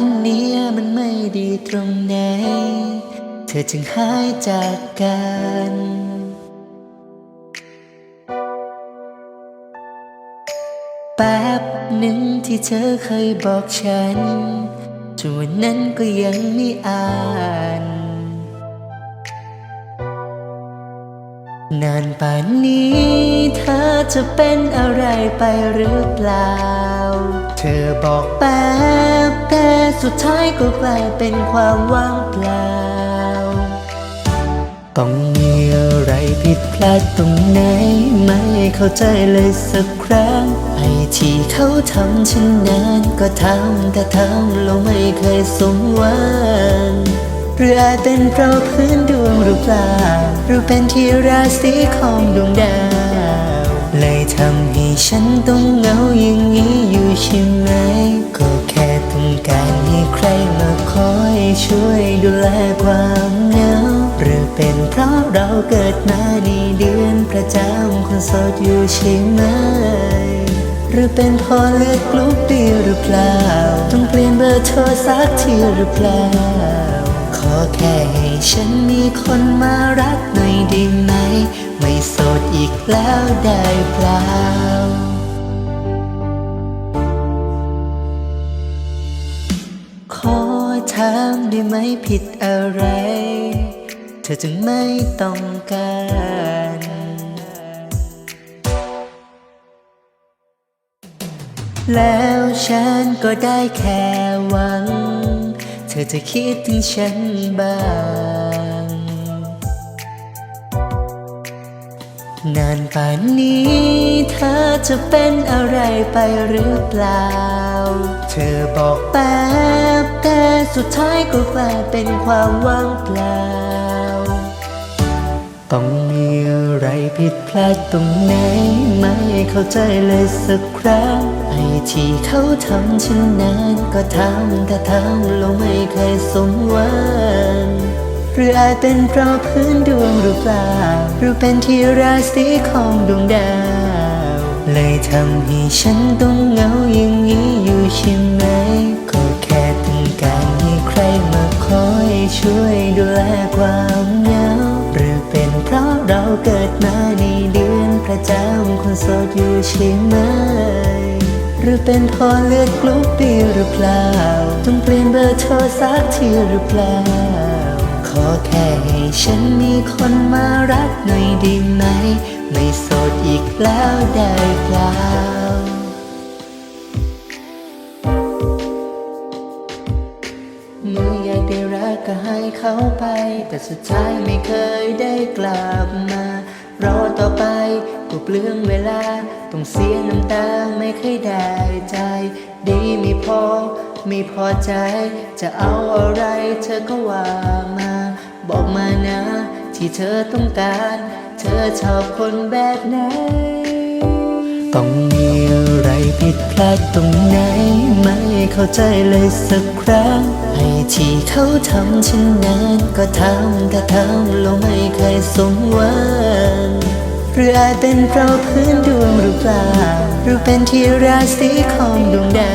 นเนี้ยมันไม่ดีตรงไหน เธอจึงหายจากกันแป๊บหนึ่งที่เธอเคยบอกฉันจนวันนั้นก็ยังไม่อ่าน นานป่านนี้เธ จะเป็นอะไรไปหรือเปล่า เธอบอกแป๊บแต่สุดท้ายก็กลายเป็นความว่างเปล่า ต้องมีอะไรผิดพลาดตรงไหน ไม่เข้าใจเลยสักครั้ง ไอ้ที่เขาทำฉันนั้นก็ทำแต่ทำแล้วไม่เคยสมหวังหรืออาจเป็นเพราะพื้นดวงหรือเปล่าหรือเป็นที่ราศีของดวงดาว เลยทำให้ฉันต้องเหงาอย่างนี้อยู่ใช่ไหม ก็แค่ต้องการให้ใครมาคอยช่วยดูแลความเหงาหรือเป็นเพราะเราเกิดมาในเดือนประจำคนโสดอยู่ใช่ไหม หรือเป็นพอเลือกกลุกดีหรือเปล่า ต้องเปลี่ยนเบอร์โทรสักทีหรือเปล่า ขอแค่ ฉันมีคนมารักหน่อยได้ไหม ไม่โสดอีกแล้วได้เปล่า ขอถามได้ไหมผิดอะไร เธอจึงไม่ต้องการแล้วฉันก็ได้แค่ อจะคิดถึงฉันบ้าง นานป่านนี้เธอจะเป็นอะไรไปหรือเปล่า เธอบอกแป๊บแต่สุดท้ายก็กลายเป็นความว่างเปล่า ต้องมีอะไรผิดพลาดตรงไหน ไม่เข้าใจเลยสักครั้ง ที่เขาทำฉันนั้นก็ทำแต่ทำแล้วไม่เคยสมหวังหรืออาจเป็นเพราะพื้นดวงหรือเปล่า หรือเป็นที่ราศีของดวงดาว เลยทำให้ฉันต้องเหงาอย่างนี้อยู่ใช่ไหม ก็แค่ต้องการให้ใครมาคอยช่วยดูแลความเหงา หรือเป็นเพราะเราเกิดมาในเดือนประจำคนโสดอยู่ใช่ไหม รือเป็นพอเลือดกลุกดีหรือเปล่าต้องเปลี่ยนเบอร์โทรสักทีหรือเปล่า ขอแค่ให้ฉันมีคนมารักหน่อยด้ไหม ไม่โสดอีกแล้วได้เปล่าเมื่ออยากได้รักก็ให้เขาไป แต่สุดท้ายไม่เคยได้กลับมา ก็เปลืองเวลา ต้องเสียน้ำตาไม่เคยได้ใจ ดีม่พอไม่พอใจ จะเอาอะไรเธอก็ว่ามา บอกมานะ ที่เธอต้องการ เธอชอบคนแบบไหน ต้องมีอะไรผิดพลาดตรงไหน ไม่เข้าใจเลยสักครั้งไอ้ที่เขาทำฉันนั้นก็ทำแต่ทำแล้วไม่เคยสมหวัง หรืออาจเป็นเพราะพื้นดวงหรือเปล่าหรือเป็นที่ราศีของดวงดา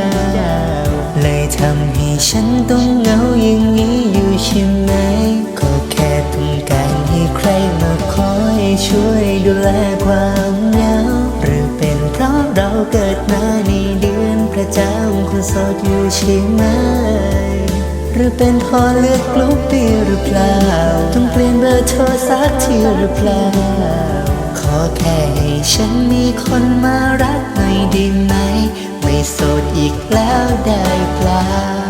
ว เลยทำให้ฉันต้องเหงาอย่างนี้อยู่ใช่ไหม ก็แค่ต้องการให้ใครมาคอยช่วยดูแลความเหงา หรือเป็นเพราะเราเกิดมาในเดือนประจำคนโสดอยู่ใช่ไหมหรือเป็นเพอเลือกกลุกดีหรือเปล่า ต้องเปลี่ยนเบอร์โทรสักทีหรือเปล่า ขอแค่ให้ฉันมีคนมารักหน่อยได้ไหม ไม่โสดอีกแล้วได้เปล่า